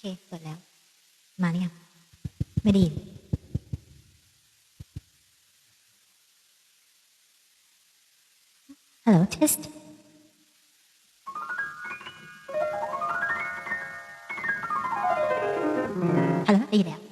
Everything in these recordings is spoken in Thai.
เค เปิดแล้ว มาเนี่ยงไม่ได้ยินฮัลโหล test ฮัลโหลได้ยินแล้ว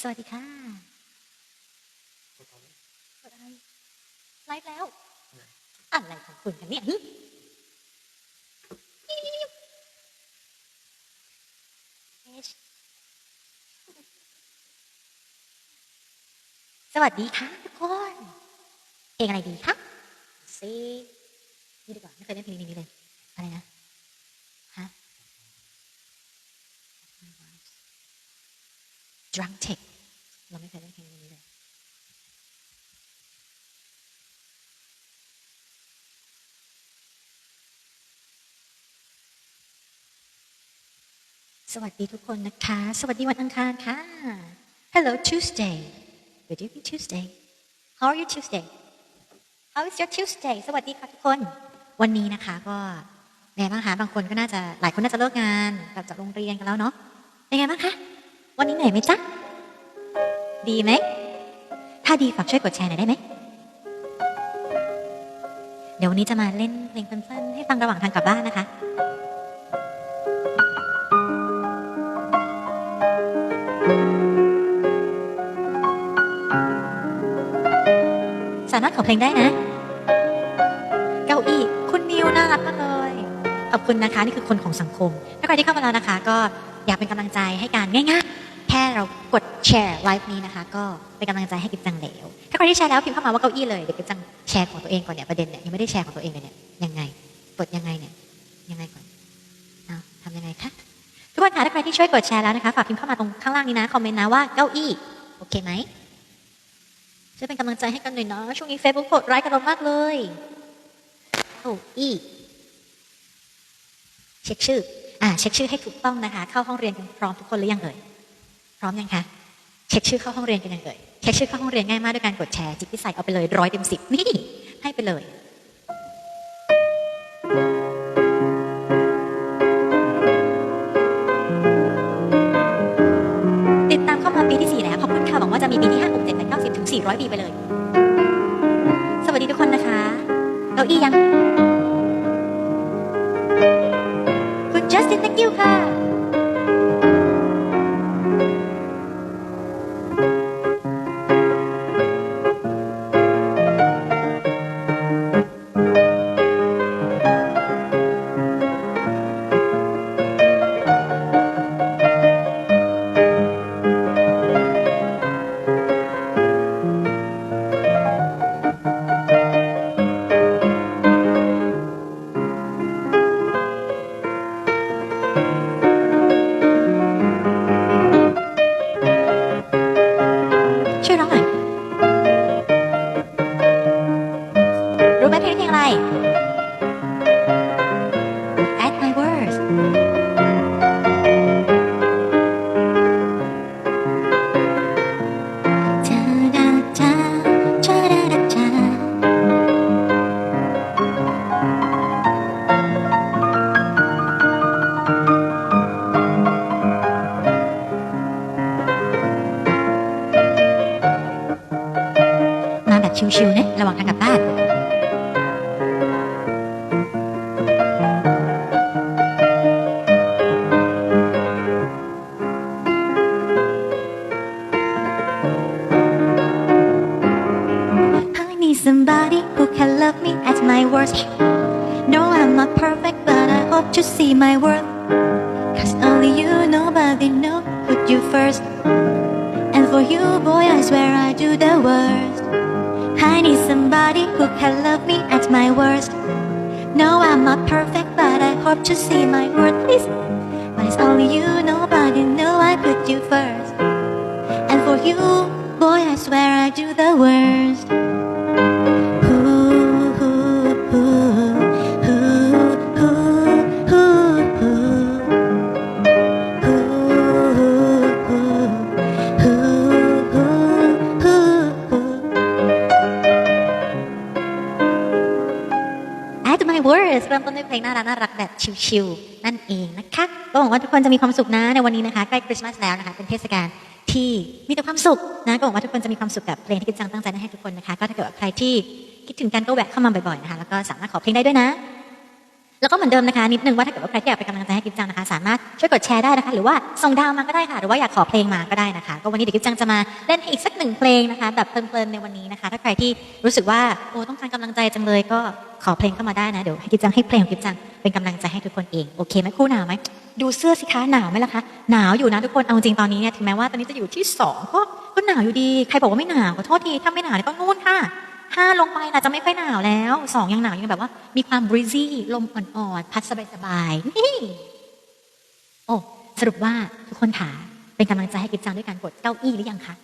สวัสดีค่ะกดอะไรไลฟ์แล้ว อะไรของคุณกันเนี่ยหึส วัสดีค่ะทุกคนเพลงอะไรดีคะซีนี่ดีกว่าไม่เคยเล่นเพลงนี้เลยอะไรนะฮะ Drunk Tech เราไม่เคยเล่นเพลงนี้เลยสวัสดีทุกคนนะคะ สวัสดีวันอังคารค่ะ Hello Tuesday Good evening Tuesday How are you Tuesday How is your Tuesday สวัสดีค่ะทุกคน วันนี้นะคะก็เป็นไงบ้างคะบางคนก็น่าจะหลายคนน่าจะเลิกงานกลับจากโรงเรียนกันแล้วเนาะเป็นไงบ้างคะวันนี้เหนื่อยไหมจ๊ะดีไหมถ้าดีฝากช่วยกดแชร์หน่อยได้ไหมเดี๋ยววันนี้จะมาเล่นเพลงเพลินๆให้ฟังระหว่างทางกลับบ้านนะคะสามารถขอเพลงได้นะ เก้าอี้คุณมิวน่ารักมากเลยขอบคุณนะคะนี่คือคนของสังคมถ้าใครที่เข้ามาแล้วนะคะ ก็อยากเป็นกำลังใจให้การง่ายๆแค่เรากดแชร์ไลฟ์นี้นะคะ ก็เป็นกำลังใจให้กิฟจังเหลวถ้าใครที่แชร์แล้วพิมพ์เข้ามาว่าเก้าอี้เลยเดี๋ยวกิฟจังแชร์ของตัวเองก่อนเนี่ยประเด็นเนี่ยยังไม่ได้แชร์ของตัวเองเลยเนี่ยยังไงกดยังไงเนี่ยยังไงก่อนเอาทำยังไงคะทุกคนคะถ้าใครที่ช่วยกดแชร์แล้วนะคะฝากพิมพ์เข้ามาตรงข้างล่างนี้นะคอมเมนต์นะว่าเก้าอี้โอเคไหม ช่วยเป็นกำลังใจให้กันหน่อยเนาะช่วงนี้ Facebook โหดร้ายกับเรามากเลยโอ้อีเช็คชื่อ อ่า เช็คชื่อให้ถูกต้องนะคะ เข้าห้องเรียนกันพร้อมทุกคนหรือยังเอ่ยพร้อมยังคะเช็คชื่อเข้าห้องเรียนกันยังเอ่ยเช็คชื่อเข้าห้องเรียนง่ายมากด้วยการกดแชร์จิตพิสัยเอาไปเลยร้อยเต็มสิบนี่ให้ไปเลย 600 ปีไปเลย สวัสดีทุกคนนะคะเก้าอี้ยัง คุณ Justin นักกิ้วค่ะ ไหมเพลงเพลงอะไร At my worst มาแบบชิวๆนะระหว่างทางกลับบ้าน not perfect, but I hope to see my worth. Cause only you, nobody know, put you first. And for you, boy, I swear I do the worst. I need somebody who can love me at my worst. No, I'm not perfect, but I hope to see my worth, please. But it's only you, nobody know I put you first. And for you, boy, I swear I do the worst. สเริ่มต้นด้วยเพลงน่ารักน่ารักแบบชิวๆนั่นเองนะคะก็หวังว่าทุกคนจะมีความสุขนะในวันนี้นะคะใกล้คริสต์มาสแล้วนะคะเป็นเทศกาลที่มีแต่ความสุขนะก็หวังว่าทุกคนจะมีความสุขกับเพลงที่กิจจังตั้งใจให้ทุกคนนะคะก็ถ้าเกิดว่าใครที่คิดถึงกันก็แวะเข้ามาบ่อยๆนะคะแล้วก็สามารถขอเพลงได้ด้วยนะ แล้วก็เหมือนเดิมนะคะนิดนึงว่าถ้าเกิดว่าใครที่อยากเป็นกำลังใจให้กิฟจังนะคะ สามารถช่วยกดแชร์ได้นะคะ หรือว่าส่งดาวมาก็ได้ค่ะ หรือว่าอยากขอเพลงมาก็ได้นะคะ ก็วันนี้เดี๋ยวกิฟจังจะมาเล่นให้อีกสักหนึ่งเพลงนะคะแบบเพลินๆในวันนี้นะคะ ถ้าใครที่รู้สึกว่าโอ้ต้องการกำลังใจจังเลยก็ขอเพลงเข้ามาได้นะเดี๋ยวให้กิฟจังให้เพลงของกิฟจังเป็นกำลังใจให้ทุกคนเองโอเคไหมคู่หนาวไหมดูเสื้อสิคะหนาวไหมล่ะคะหนาวอยู่นะทุกคนเอาจริงตอนนี้เนี่ยถึงแม้ว่าตอนนี้จะอยู่ที่สองก็ก็หนาวอยู่ดีใครบอกว่าไม่หนาวขอโทษทีถ้าไม่หนาวเนี่ยต้องนู่นค่ะ ห้าลงไปนะจะไม่ค่อยหนาวแล้วสองยังหนาวยังแบบว่า มีความ breezy ลมอ่อนๆพัดสบายๆนี่โอ้สรุปว่าทุกคนค่ะเป็นกำลังใจให้กิฟจังด้วยการกดเก้าอี้หรือยังคะ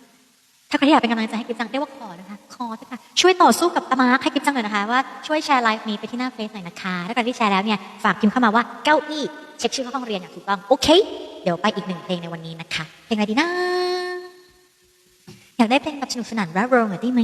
ถ้าใครอยากเป็นกำลังใจให้กิฟจังเรียกว่าคอนะคะคอนะคะช่วยต่อสู้กับตามาร์คให้กิฟจังหน่อยนะคะว่าช่วยแชร์ไลฟ์นี้ไปที่หน้าเฟซหน่อยนะคะถ้าใครที่แชร์แล้วเนี่ยฝากพิมพ์เข้ามาว่าเก้าอี้เช็คชื่อเข้าห้องเรียนอย่างถูกต้องโอเค เดี๋ยวไปอีกหนึ่งเพลงในวันนี้นะคะเพลงอะไรดีนะอยากได้เพลงแบบสนุกสนานร่าเริงหน่อยได้ไหม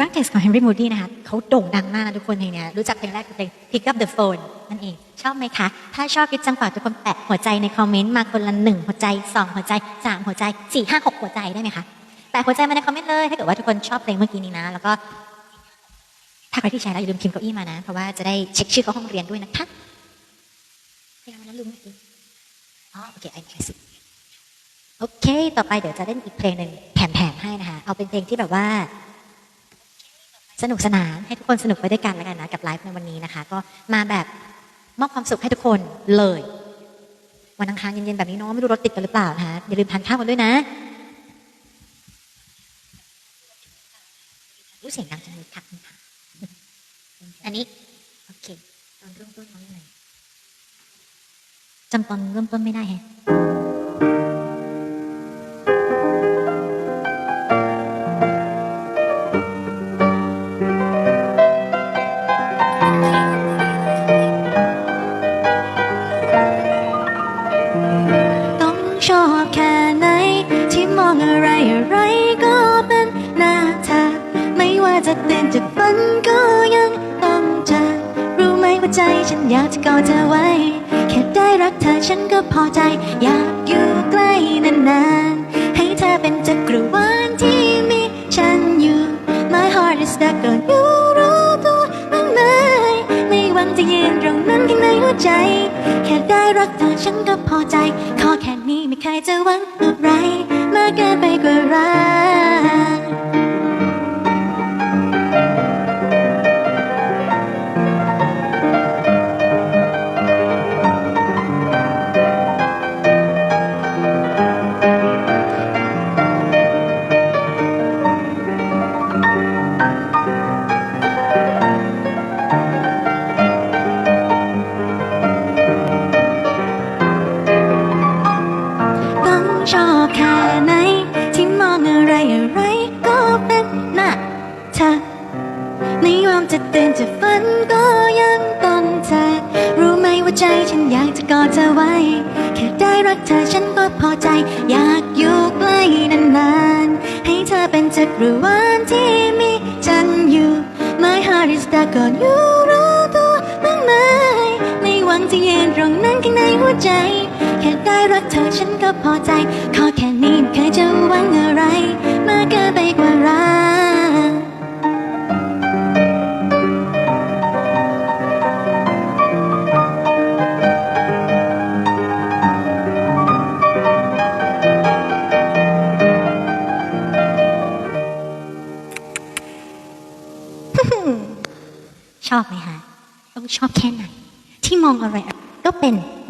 รักเท็กซ์ของเฮนรี่มูดี้นะคะเขาโด่งดังมากทุกคนเพลงนี้ยรู้จักเพลงแรกคือเพลง Pick up the phone นั่นเอง ชอบไหมคะ ถ้าชอบกิฟจังฝากทุกคนแปะหัวใจในคอมเมนต์มาคนละหนึ่งหัวใจสองหัวใจสามหัวใจสี่ห้าหกหัวใจได้ไหมคะแปะหัวใจมาในคอมเมนต์เลยถ้าเกิดว่าทุกคนชอบเพลงเมื่อกี้นี้นะ แล้วก็ถ้าใครที่แชร์แล้วอย่าลืมพิมพ์เก้าอี้มานะ เพราะว่าจะได้เช็คชื่อเข้าห้องเรียนด้วยนะคะพลงอะไรนะลืมเมื่อกี้อ๋อโอเคไอ้ไม่สิโอเค ต่อไปเดี๋ยวจะเล่นอีกเพลงหนึ่งแถมๆให้นะคะเอาเป็นเพลงที่แบบว่า สนุกสนานให้ทุกคนสนุกไปด้วยกันแล้วกันนะกับไลฟ์ในวันนี้นะคะ ก็มาแบบมอบความสุขให้ทุกคนเลย วันอังคารเย็นๆแบบนี้เนาะไม่รู้รถติดกันหรือเปล่านะคะอย่าลืมทานข้าวกันด้วยนะรู้เสียงดังจังเลยค่ะคุณค่ะอันนี้โอเคตอนเริ่มต้นน้องยังไงจำตอนเริ่มต้นไม่ได้แฮะ ฉันอยากจะกอดเธอไว้ แค่ได้รักเธอฉันก็พอใจ อยากอยู่ใกล้นานๆ ให้เธอเป็นจักรวาลที่มีฉันอยู่ My heart is stuck on you รู้ตัวบ้างไหมไม่หวังจะยืนตรงนั้นข้างในหัวใจ แค่ได้รักเธอฉันก็พอใจ ขอแค่นี้ไม่เคยจะหวังอะไรมากเกินไปกว่ารัก ใจฉันอยากจะกอดเธอไว้ แค่ได้รักเธอฉันก็พอใจ อยากอยู่ใกล้นานๆ ให้เธอเป็นจักรวาลที่มีฉันอยู่ My heart is stuck on you รู้ตัวบ้างไหมไม่หวังจะยืนตรงนั้นข้างในหัวใจ แค่ได้รักเธอฉันก็พอใจ ขอแค่นี้ไม่เคยจะหวังอะไร มากเกินไปกว่า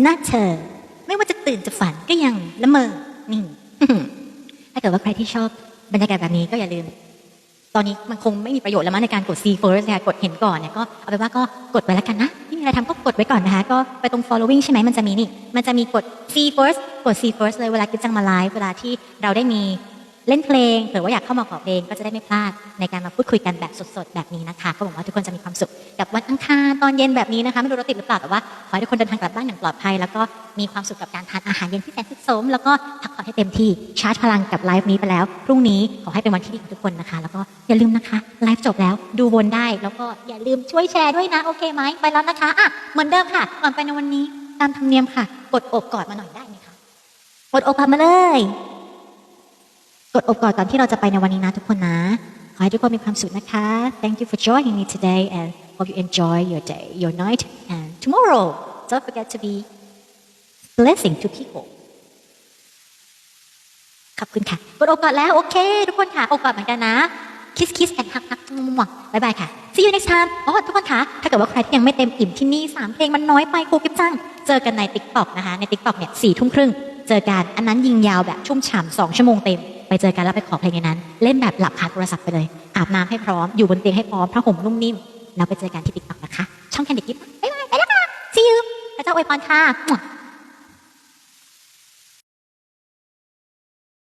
นหน้าเธอ ไม่ว่าจะตื่นจะฝันก็ยังละเมอนี่ถ้าเกิดว่าใครที่ชอบบรรยากาศแบบนี้ก็อย่าลืม ตอนนี้มันคงไม่มีประโยชน์แล้วมั้งในการกด see first นะคะกดเห็นก่อนเนี่ยก็เอาเป็นว่าก็กดไว้แล้วกันนะไม่มีอะไรทำก็กดไว้ก่อนนะคะก็ไปตรง following ใช่ไหมมันจะมีนี่มันจะมีกด see first กด see first เลยเวลากิ๊บจังมาไลฟ์เวลาที่เราได้มีเล่นเพลงหรือว่าอยากเข้ามาขอเพลงก็จะได้ไม่พลาดในการมาพูดคุยกันแบบสดๆ แบบนี้นะคะ ก็หวังว่าทุกคนจะมีความสุข ตอนเย็นแบบนี้นะคะไม่รู้รถติดหรือเปล่าแต่ว่าขอให้ทุกคนเดินทางกลับบ้านอย่างปลอดภัย แล้วก็มีความสุขกับการทานอาหารเย็นที่แสนสุขสม แล้วก็พักผ่อนให้เต็มที่ชาร์จพลังกับไลฟ์นี้ไปแล้ว พรุ่งนี้ขอให้เป็นวันที่ดีของทุกคนนะคะ แล้วก็อย่าลืมนะคะไลฟ์จบแล้วดูวนได้ แล้วก็อย่าลืมช่วยแชร์ด้วยนะโอเคไหมไปแล้วนะคะอะเหมือนเดิมค่ะก่อนไปในวันนี้ตามธรรมเนียมค่ะ กดอบกอดมาหน่อยได้ไหมคะกดอบกอดมาเลย กดอบกอดก่อนที่เราจะไปในวันนี้นะทุกคนนะขอให้ทุกคนมีความสุขนะคะ Thank you for joining me today and hope you enjoy your day your night and tomorrow don't forget to be blessing to people ขอบคุณค่ะกดอกอดแล้วโอเค ทุกคนค่ะ โอกอดเหมือนกันนะ kiss kiss and hug hug มั่วบายบายค่ะ see you next time อ๋อทุกคนค่ะถ้าเกิดว่าใครที่ยังไม่เต็มอิ่มที่นี่สามเพลงมันน้อยไปครูกิฟจัง เจอกันใน TikTok นะคะ ใน TikTok เนี่ยสี่ทุ่มครึ่ง เจอกัน อันนั้นยิงยาวแบบชุ่มฉ่ำสองชั่วโมงเต็ม ไปเจอกันแล้วไปขอเพลงในนั้น เล่นแบบหลับคาโทรศัพท์ไปเลย อาบน้ำให้พร้อม อยู่บนเตียงให้พร้อมผ้าห่มนุ่มนิ่ม แล้วไปเจอกันที่ติ๊กต็อกนะคะ ช่องแคนดิกิฟบ๊ายบายไปแล้วค่ะ see you พระเจ้าอวยพรค่ะ